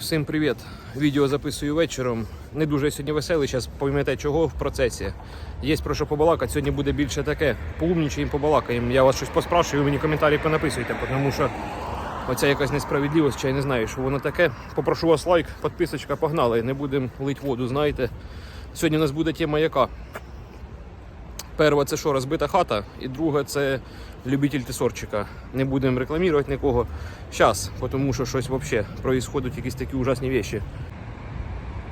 Всім привіт! Відео записую вечором. Не дуже сьогодні веселий, зараз поймете чого в процесі. Є про що побалакати. Сьогодні буде більше таке. Поумнічаємо, побалакаємо. Я вас щось поспрашую, ви мені коментарі понаписуйте, тому що оця якась несправедливість, чи я не знаю, що воно таке. Попрошу вас лайк, підписочка, погнали. Не будемо лить воду, знаєте. Сьогодні у нас буде тема яка. Перше, це що, розбита хата, і друге це любитель тесорчика. Не будемо рекламувати нікого. Зараз, тому що щось взагалі проїсходять якісь такі ужасні речі.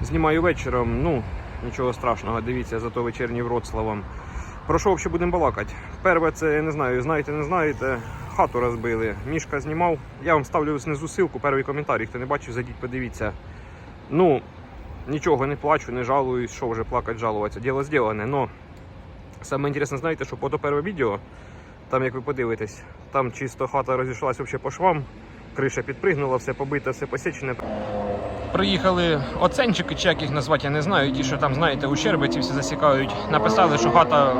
Знімаю вечором, ну, нічого страшного, дивіться, зато вечірній Вроцлавом. Про що взагалі будемо балакати? Перше, це я не знаю, знаєте, не знаєте, хату розбили. Мішка знімав. Я вам ставлю знизу ссылку, перший коментарі. Хто не бачив, зайдіть, подивіться. Ну, нічого не плачу, не жалуюсь, що вже плакати, жалуватися. Діло зроблене, но Саме інтересне, знаєте, що по перше відео, там як ви подивитесь, там чисто хата розійшлась взагалі по швам, криша підпригнула, все побите, все посічене. Приїхали оценчики, чи як їх назвати, я не знаю. Ті, що там, знаєте, ущерби ці всі засікають. Написали, що хата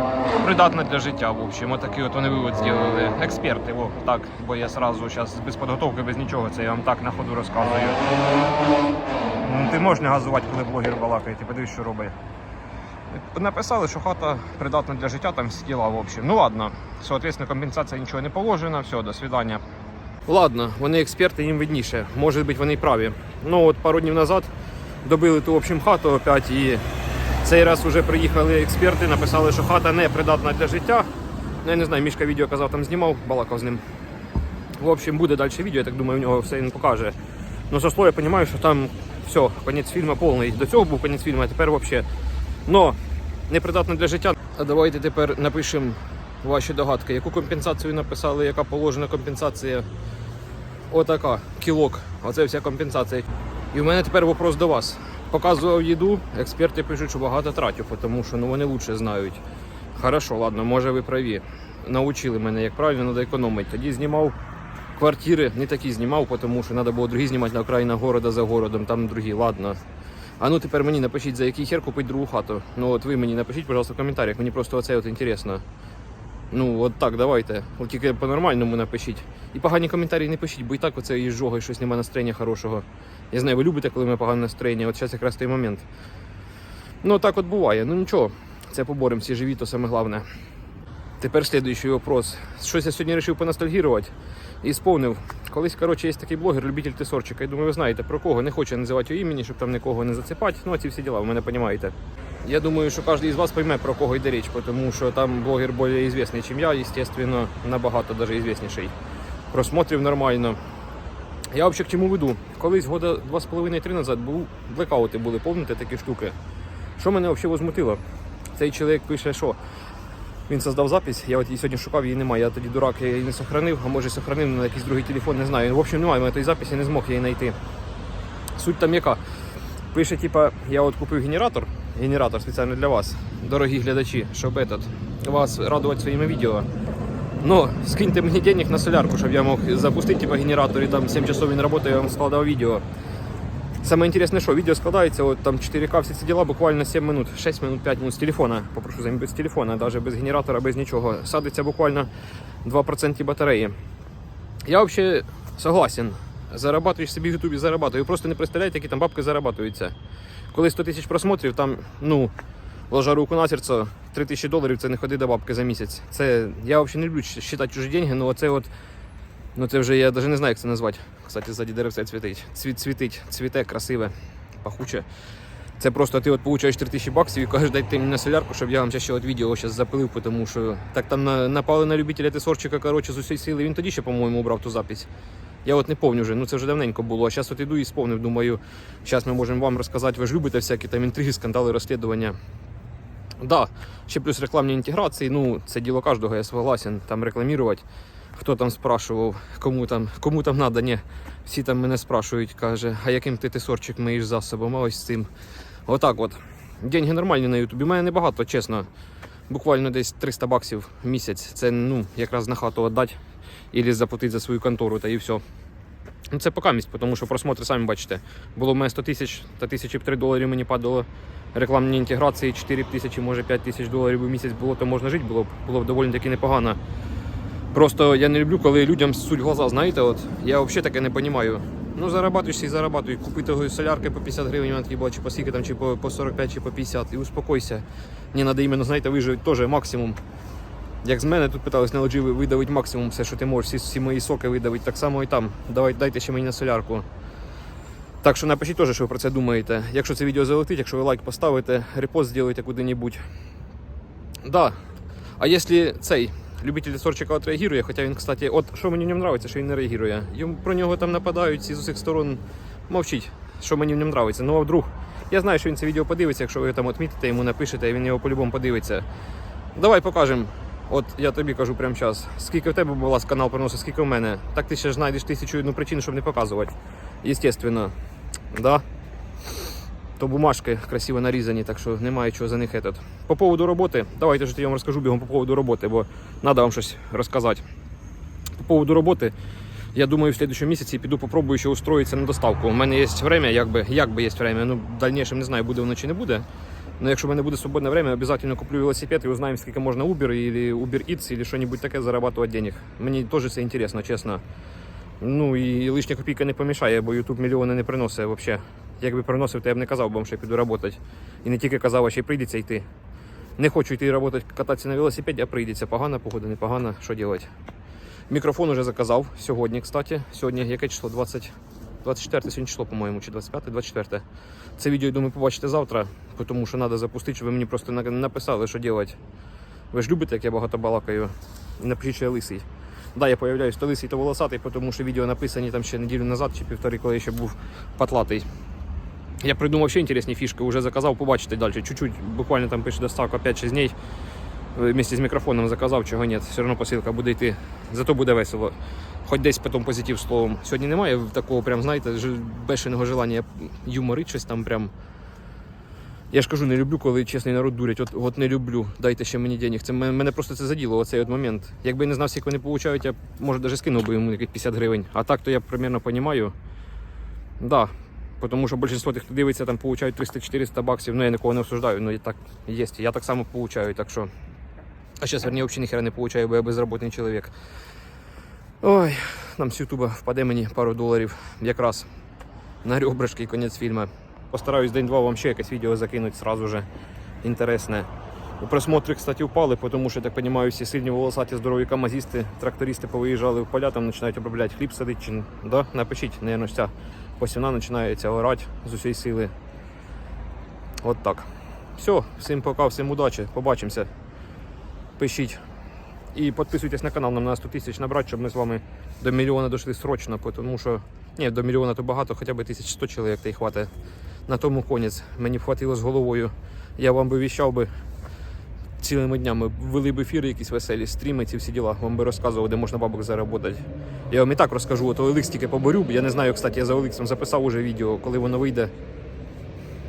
придатна для життя. В общем, отакий от вони вивод зробили. Експерти, о, так, бо я сразу зараз без підготовки, без нічого, це я вам так на ходу розказую. Ну, Ти можеш не газувати, коли блогер балакає, ти подивись, що робить. Написали, що хата придатна для життя, там всі діла, в общем. Ну ладно, соответственно, компенсація нічого не положена, все, до свидання. Ладно, вони експерти, їм видніше. Може бути, вони й праві. Ну от пару днів назад добили ту общем, хату опять і цей раз вже приїхали експерти, написали, що хата не придатна для життя. Ну, я не знаю, мішка відео казав, там знімав, балакав з ним. В общем, буде далі відео, я так думаю, в нього все він покаже. Ну, за слово я розумію, що там все, конець фільму повний. До цього був конець фільму, а тепер взагалі. Но непридатно для життя. А давайте тепер напишемо ваші догадки. Яку компенсацію написали, яка положена компенсація? Отака, кілок. Оце вся компенсація. І в мене тепер вопрос до вас. Показував їду, експерти пишуть, що багато тратів, тому що ну, вони краще знають. Хорошо, ладно, може ви праві. Научили мене, як правильно треба економити. Тоді знімав квартири, не такі знімав, тому що треба було другі знімати на окраїнах города за городом, там другі, ладно. А ну тепер мені напишіть, за який хер купити другу хату. Ну от ви мені напишіть, пожалуйста, в коментарях. Мені просто оце от інтересно. Ну от так, давайте. От тільки по-нормальному напишіть. І погані коментарі не пишіть, бо і так оце їжджого, і щось немає настроєння хорошого. Я знаю, ви любите, коли мене погане настроєння. От зараз якраз той момент. Ну так от буває. Ну нічого, це поборемо, всі живі, то саме головне. Тепер слідуючий вопрос. Щось я сьогодні вирішив понастальгірувати і сповнив. Колись, коротше, є такий блогер, любитель тесорчика. Я думаю, ви знаєте про кого. Не хочу називати його імені, щоб там нікого не зацепати. Ну, а ці всі діла, ви мене розумієте. Я думаю, що кожен із вас пойме, про кого йде річ, тому що там блогер більш відомий, ніж я, звісно, набагато даже відоміший. Просмотрів нормально. Я взагалі к чому веду? Колись года 2,5-3 назад був блекаути були, помните такі штуки. Що мене взагалі возмутило? Цей чоловік пише, що він создав запись, я от її сьогодні шукав, її немає. Я тоді дурак я її не сохранив, а може сохранив на якийсь другий телефон, не знаю. В общем, немає в мене тої записі, не змог її знайти. Суть там яка. Пише, типа, я от купив генератор, генератор спеціально для вас, дорогі глядачі, щоб этот, вас радувати своїми відео. Ну, скиньте мені денег на солярку, щоб я мог запустити типа, генератор і там 7 часов він працює, я вам складав відео. Самое интересное, что видео складається, от там 4К, всі ці діла, буквально 7 минут, 6 минут, 5 минут з телефона. Попрошу замінити без телефона, навіть без генератора, без нічого. Садиться буквально 2% батареї. Я взагалі согласен. Зарабатуєш собі в Ютубі, зарабатую. Просто не представляєте, які там бабки зарабатуються. Коли 100 тисяч просмотрів, там, ну, ложа руку на серце, 3 тисячі доларів це не ходи до бабки за місяць. Це я взагалі не люблю считати чужі деньги, але це от. Ну це вже я навіть не знаю, як це назвати. Кстати, ззаді деревце цвітить. Цвіт цвітить, цвіте, красиве, пахуче. Це просто ти от получаєш 3000 баксів і кажеш, дайте мені на солярку, щоб я вам ще от відео зараз запилив, тому що так там на- напали на любителя тесорчика, коротше, з усієї сили. Він тоді ще, по-моєму, убрав ту запись. Я от не пам'ятаю вже, ну це вже давненько було. А зараз от іду і сповнив, думаю, зараз ми можемо вам розказати, ви ж любите всякі там інтриги, скандали, розслідування. Да, ще плюс рекламні інтеграції, ну це діло кожного, я согласен, там рекламувати. Хто там спрашував, кому там, кому там надо. Всі там мене спрашують, каже, а яким ти тесорчик миєш засобом, а ось з цим. Отак от. Деньги нормальні на Ютубі. У мене небагато, чесно. Буквально десь 300 баксів в місяць. Це ну, якраз на хату віддати або заплатити за свою контору та і все. Ну, це покамість, тому що просмотри, самі бачите, було в мене 100 тисяч та тисячі б 3 доларів мені падало. Рекламні інтеграції 4 тисячі, може 5 тисяч доларів у місяць було, то можна жити, було б було б доволі таки непогано. Просто я не люблю, коли людям суть глаза, знаєте, от я взагалі таке не розумію. Ну, зарабатуєшся і зарабатуй. Купи того солярки по 50 гривень, вона тобі була, чи по скільки там, чи по, по 45, чи по 50. І успокойся. Мені треба іменно, знаєте, виживати теж максимум. Як з мене тут питались на лоджі видавити максимум все, що ти можеш, всі, всі мої соки видавити, так само і там. Давай, дайте ще мені на солярку. Так що напишіть теж, що ви про це думаєте. Якщо це відео залетить, якщо ви лайк поставите, репост зробите куди-небудь. Да. А якщо цей любитель сорчика от реагує, хоча він, кстати, от що мені в ньому подобається, що він не реагує. Йому про нього там нападають всі з усіх сторон. Мовчіть, що мені в ньому подобається. Ну а вдруг. Я знаю, що він це відео подивиться, якщо ви там відмітите, йому напишете, і він його по-любому подивиться. Давай покажемо. От я тобі кажу прямо зараз. Скільки в тебе була канал приносить, скільки в мене. Так ти ще ж знайдеш тисячу одну причину, щоб не показувати. Естественно. Да? То бумажки красиво нарізані, так що немає чого за них этот. По поводу роботи, давайте ж я вам розкажу бігом по поводу роботи, бо треба вам щось розказати. По поводу роботи, я думаю, в следующем місяці піду попробую ще устроїтися на доставку. У мене є время, якби, якби є время, ну, в дальнейшем не знаю, буде воно чи не буде. Но якщо в мене буде свободне время, обязательно куплю велосипед і узнаємо, скільки можна Uber или Uber Eats, или що-нибудь таке зарабатувати денег. Мені теж це інтересно, чесно. Ну і лишня копійка не помішає, бо YouTube мільйони не приносить взагалі. Якби приносив, то я б не казав, бо що я піду працювати. І не тільки казав, а ще й прийдеться йти. Не хочу йти працювати, кататися на велосипеді, а прийдеться. Погана погода, не погана, що робити. Мікрофон уже заказав сьогодні, кстати. Сьогодні яке число? 20... 24 сьогодні число, по-моєму, чи 25 24 Це відео, я думаю, побачите завтра, тому що треба запустити, щоб ви мені просто на- написали, що робити. Ви ж любите, як я багато балакаю. Напишіть, що я лисий. Да, я появляюсь то лисий, то волосатий, тому що відео написані там ще неділю назад чи півтори, коли я ще був патлатий. Я придумав ще інтересні фішки, вже заказав, побачите далі. Чуть-чуть, буквально там пише доставка 5-6 днів. Вместе з мікрофоном заказав, чого ні, все одно посилка буде йти. Зато буде весело. Хоч десь потім позитив словом. Сьогодні немає такого, прям, знаєте, бешеного желання юморити щось там прям. Я ж кажу, не люблю, коли чесний народ дурять. От, от не люблю. Дайте ще мені денег. Це мене просто це заділо, оцей от момент. Якби я не знав, скільки вони получають, я може навіть скинув би йому якісь 50 гривень. А так то я примерно розумію. Да. Тому що більшість тих, хто дивиться, там получають 300-400 баксів. Ну я нікого не осуждаю, і так є. Я так само получаю, так що. А зараз, верні, взагалі ніхера не получаю, бо я безробітний чоловік. Ой, нам з Ютуба впаде мені пару доларів якраз на ребрышки і кінець фільму. Постараюсь день-два вам ще якесь відео закинути сразу же інтересне. Просмотри, кстати, впали, тому що, я так розумію, всі сильні волосаті, здорові камазісти, трактористи повиїжджали в поля, там починають обробляти хліб садити. Да? Напишіть, наверное, ця посівна починається орати з усієї сили. От так. Все, всім пока, всім удачі, побачимося. Пишіть. І підписуйтесь на канал, нам на 100 тисяч набрати, щоб ми з вами до мільйона дійшли срочно, тому що ні, до мільйона то багато, хоча б 1100 чоловік та й хватить. На тому конець. Мені б хватило з головою. Я вам би віщав би цілими днями, вели б ефіри якісь веселі, стріми, ці всі діла, вам би розказував, де можна бабок заробити. Я вам і так розкажу, от OLX тільки поборю. Я не знаю, кстати, я за OLX записав уже відео, коли воно вийде.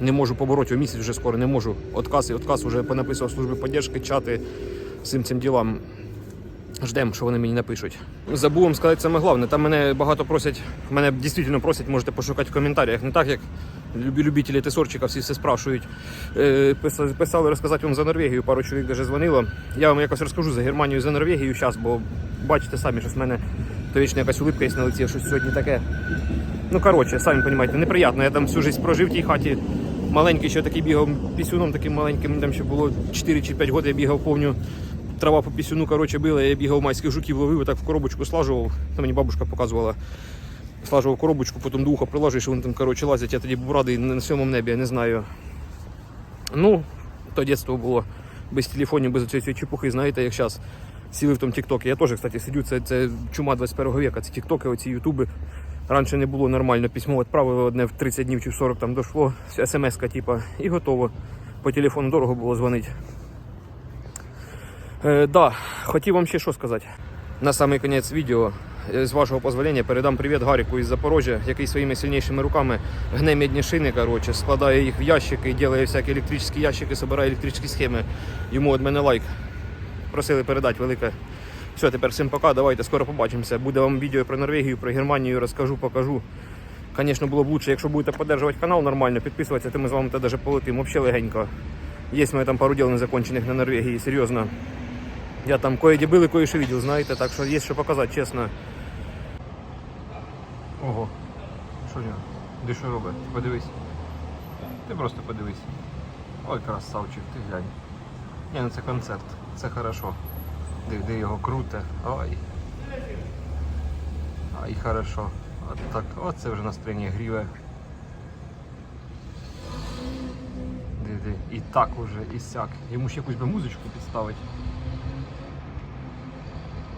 Не можу побороти, у місяць вже скоро не можу. Отказ і отказ вже понаписував служби підтримки, чати всім цим ділам. Ждемо, що вони мені напишуть. Забув вам сказати саме головне. Там мене багато просять, мене дійсно просять, можете пошукати в коментарях. Не так, як любителі тесорчика всі все спрашують. Е, писали, розказати вам за Норвегію, пару чоловік даже дзвонило. Я вам якось розкажу за Германію і за Норвегію зараз, бо бачите самі, що в мене то вічно якась улипка є на лиці, щось сьогодні таке. Ну, коротше, самі розумієте, неприємно. Я там всю життя прожив в тій хаті. Маленький ще такий бігав пісюном таким маленьким, там ще було 4 чи 5 років, я бігав повню. Трава по пісюну, коротше, била, я бігав майських жуків, ловив, так в коробочку слажував. Це мені бабушка показувала. Слажував коробочку, потім до уха приложиш, вони там, коротше, лазять. Я тоді був радий на сьомому небі, я не знаю. Ну, то дитинство було без телефонів, без цієї чепухи, знаєте, як зараз. Сіли в тому Тіктокі. Я теж, кстати, сидю, це, це чума 21 века, це Тіктоки, оці Ютуби. Раніше не було нормально, письмо відправили одне в 30 днів чи в 40 там дійшло, смс-ка, типа, і готово. По телефону дорого було дзвонити. Е, да, хотів вам ще що сказати. На самий кінець відео, з вашого дозволення, передам привіт Гаріку із Запорожжя, який своїми сильнішими руками гне медні шини, коротше, складає їх в ящики, робить всякі електричні ящики, збирає електричні схеми. Йому від мене лайк. Просили передати велике. Все, тепер всім пока, давайте скоро побачимося. Буде вам відео про Норвегію, про Германію, розкажу, покажу. Звісно, було б лучше, якщо будете підтримувати канал нормально, підписуватися, то ми з вами тоді полетимо. Взагалі легенько. Є в там пару діл незакончених на Норвегії, серйозно. Я там кое-де был и кое-что так что есть что показать, честно. Ого. Що в нього? Де що робить? Подивись. Ти просто подивись. Ой, красавчик, ти глянь. Ні, ну це концерт, це хорошо. Де, його круте. Ой. Ай, хорошо. От так, оце вже настроєння гріве. Де. І так уже, і сяк. Йому ще якусь би музичку підставити.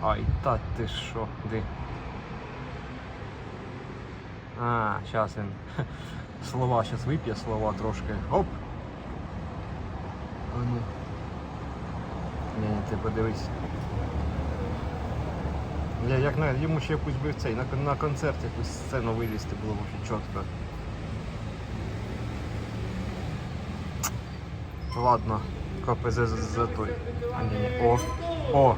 Ай, та ти що, де? А, зараз він слова, зараз вип'є слова трошки. Оп! А ну. Ні, ти подивись. Я, як на, йому ще якусь би цей, на, на концерт якусь сцену вивезти було ще чітко. Ладно, КПЗ за, за той. А, ні. О! О!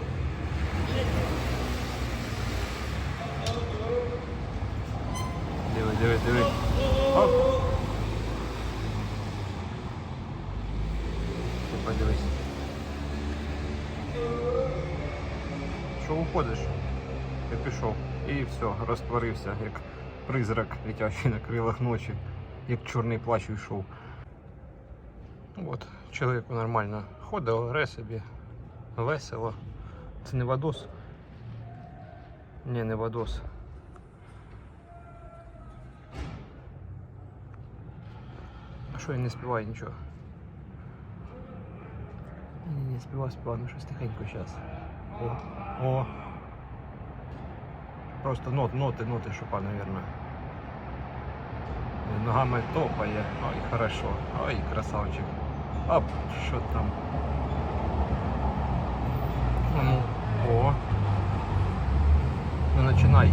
Диви, диви, диви. Оп! Ти подивись. Що уходиш? Я пішов. І все, розтворився, як призрак, летящий на крилах ночі, як чорний плащ йшов. От, чоловіку нормально ходив, гре собі, весело. Це не Вадос? Ні, не Вадос. Що він не співає нічого? Ні, не співав, співав, ну щось тихенько зараз. О, о. Просто нот, ноти, ноти шупа, наверное. Ногами топає. Ой, хорошо. Ой, красавчик. Оп, що там? Ну, о. Ну, починай.